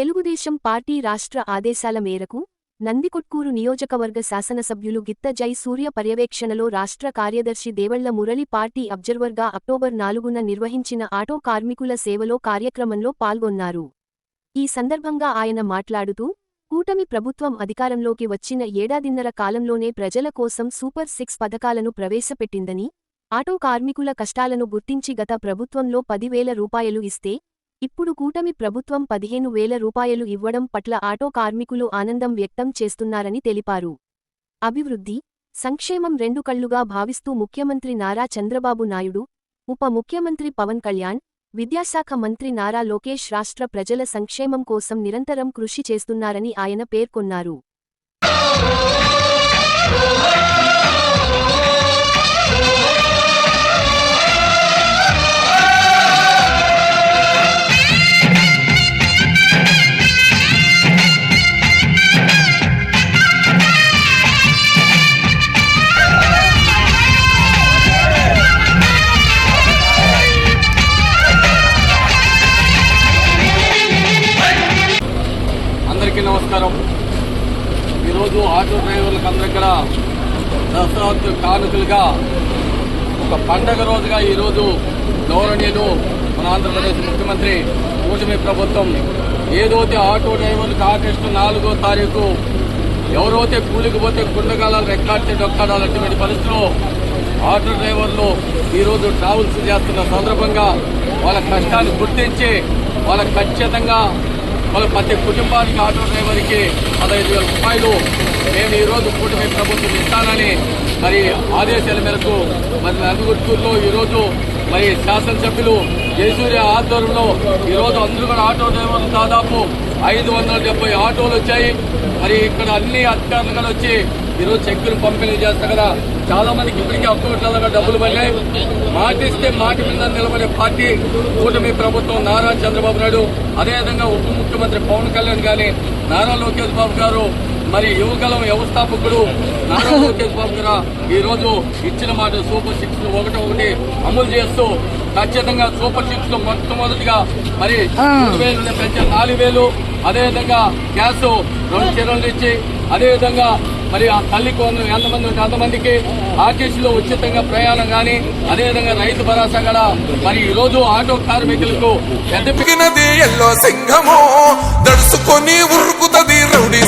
Telugu Desam party రాష్ట్ర ఆదేశాల మేరకు నందికొట్కూరు నియోజకవర్గ శాసనసభ్యులు గిత్త జై సూర్య పర్యవేక్షణలో రాష్ట్ర కార్యదర్శి దేవళ్ళ మురళి పార్టీ అబ్జర్వర్గా అక్టోబర్ నాలుగున నిర్వహించిన ఆటో కార్మికుల సేవలో కార్యక్రమంలో పాల్గొన్నారు. ఈ సందర్భంగా ఆయన మాట్లాడుతూ కూటమి ప్రభుత్వం అధికారంలోకి వచ్చిన ఏడాదిన్నర కాలంలోనే ప్రజల కోసం సూపర్ సిక్స్ పథకాలను ప్రవేశపెట్టిందని ఆటో కార్మికుల కష్టాలను గుర్తించి గత ప్రభుత్వంలో పదివేల రూపాయలు ఇస్తే ఇప్పుడు కూటమి ప్రభుత్వం పదిహేను వేల రూపాయలు ఇవ్వడం పట్ల ఆటో కార్మికులు ఆనందం వ్యక్తం చేస్తున్నారని తెలిపారు. అభివృద్ధి సంక్షేమం రెండు కళ్ళుగా భావిస్తూ ముఖ్యమంత్రి నారా చంద్రబాబు నాయుడు ఉప ముఖ్యమంత్రి పవన్ కళ్యాణ్ విద్యాశాఖ మంత్రి నారా లోకేష్ రాష్ట్ర ప్రజల సంక్షేమం కోసం నిరంతరం కృషి చేస్తున్నారని ఆయన పేర్కొన్నారు. Oh, ఈరోజు ఆటో డ్రైవర్లకు అందరి కూడా దసరా కానుకలుగా ఒక పండగ రోజుగా ఈరోజు గౌరవనీయులు మన ఆంధ్రప్రదేశ్ ముఖ్యమంత్రి కూటమి ప్రభుత్వం ఏదైతే ఆటో డ్రైవర్లకు ఆగస్టు నాలుగో తారీఖు ఎవరైతే కూలికి పోతే కుండగాలను రెక్కాడితే డొక్కాడాలటువంటి పరిస్థితిలో ఆటో డ్రైవర్లు ఈరోజు ట్రావెల్స్ చేస్తున్న సందర్భంగా వాళ్ళ కష్టాన్ని గుర్తించి వాళ్ళకు ఖచ్చితంగా వాళ్ళ ప్రతి కుటుంబానికి ఆటో డ్రైవర్కి పదహైదు వేల రూపాయలు. మేము ఈరోజు కూటమి ప్రభుత్వం ఇస్తానని మరి ఆదేశాల మేరకు మరి నందుగుర్తూరులో ఈరోజు మరి శాసనసభ్యులు జయసూర్య ఆధ్వర్యంలో ఈరోజు అందరూ కూడా ఆటో డ్రైవర్లు దాదాపు ఐదు వందల డెబ్బై ఆటోలు వచ్చాయి. మరి ఇక్కడ అన్ని అధికారులు కూడా వచ్చి ఈరోజు చెక్కులు పంపిణీ చేస్తా కదా. చాలా మందికి ఇప్పటికీ అకౌంట్లలో డబ్బులు పడినాయి. మాటిస్తే మాట మీద నిలబడే పార్టీ కూటమి ప్రభుత్వం నారా చంద్రబాబు నాయుడు అదేవిధంగా ఉప ముఖ్యమంత్రి పవన్ కళ్యాణ్ గాని నారా లోకేష్ బాబు గారు మరి యువగలం వ్యవస్థాపకుడు నారా లోకేష్ బాబు గారు ఈ రోజు ఇచ్చిన మాట సూపర్ సిక్స్ ఒకటి ఒకటి అమలు చేస్తూ ఖచ్చితంగా సూపర్ సిక్స్లో మొట్టమొదటిగా మరి వేల పెంచిన. నాలుగు వేలు అదేవిధంగా గ్యాస్ రెండు చీరలు ఇచ్చి అదేవిధంగా మరి ఆ తల్లి కోను ఎంతమంది ఉంటే అంతమందికి ఆర్టీసీలో ఉచితంగా ప్రయాణం కానీ అదేవిధంగా రైతు భరోసా కూడా. మరి ఈ రోజు ఆటో కార్మికులకు పెద్ద ఎల్లో సింహము దడుసుకొని ఉరుకుతది రౌడీ